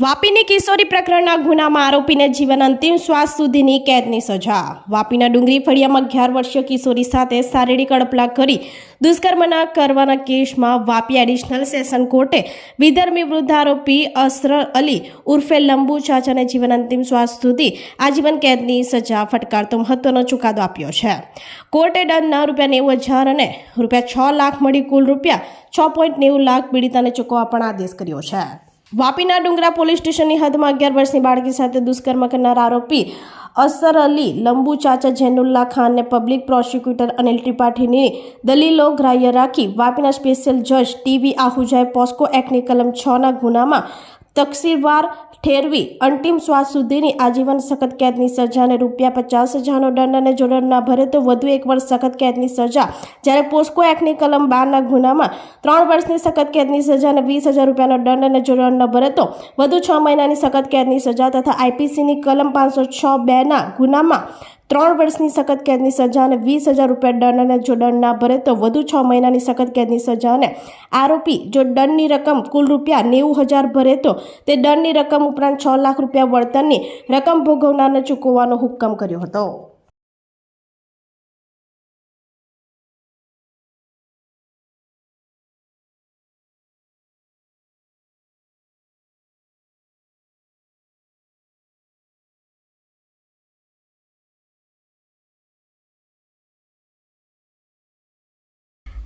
વાપીની કિશોરી પ્રકરણના ગુનામાં આરોપીને જીવન અંતિમ શ્વાસ સુધીની કેદની સજા. વાપીના ડુંગરી ફળિયામાં અગિયાર વર્ષીય કિશોરી સાથે શારીરિક અડપલા કરી દુષ્કર્મના કરવાના કેસમાં વાપી એડિશનલ સેશન કોર્ટે વિધર્મી વૃદ્ધ આરોપી અસર અલી ઉર્ફે લંબુ ચાચાને જીવન અંતિમ શ્વાસ સુધી આજીવન કેદની સજા ફટકારતો મહત્વનો ચુકાદો આપ્યો છે. કોર્ટે દંડના રૂપિયા નેવું હજાર અને રૂપિયા છ લાખ મળી કુલ રૂપિયા છ પોઈન્ટ નેવું લાખ પીડિતાને ચૂકવવા પણ આદેશ કર્યો છે. વાપીના ડુંગરા પોલીસ સ્ટેશનની હદમાં અગિયાર વર્ષની બાળકી સાથે દુષ્કર્મ કરનાર આરોપી અસર અલી, લંબુ ચાચા જૈનુલ્લા ખાનને પબ્લિક પ્રોસિક્યુટર અનિલ ત્રિપાઠીની દલીલો ગ્રાહ્ય રાખી વાપીના સ્પેશિયલ જજ ટીવી આહુજાએ પોસ્કો એક્ટની કલમ છના ગુનામાં તકસીરવાર ઠેરવી અંતિમ શ્વાસ સુધીની આજીવન સખત કેદની સજાને રૂપિયા પચાસ હજારનો દંડ અને જો દંડ ના ભરે તો વધુ એક વર્ષ સખત કેદની સજા. જ્યારે પોસ્કો એક્ટની કલમ બારના ગુનામાં ત્રણ વર્ષની સખત કેદની સજા અને વીસ હજાર રૂપિયાનો દંડ અને જો દંડ ન ભરે તો વધુ છ મહિનાની સખત કેદની સજા તથા આઈપીસીની કલમ પાંચસો છ બેના ગુનામાં ત્રણ વર્ષની સખત કેદની સજા અને વીસ હજાર રૂપિયા દંડ અને જો દંડ ના ભરે તો વધુ છ મહિનાની સખત કેદની સજા અને આરોપી જો દંડની રકમ કુલ રૂપિયા નેવું હજાર ભરે તો તે દંડની રકમ ઉપરાંત છ લાખ રૂપિયા વળતરની રકમ ભોગવનારને ચૂકવવાનો હુકમ કર્યો હતો.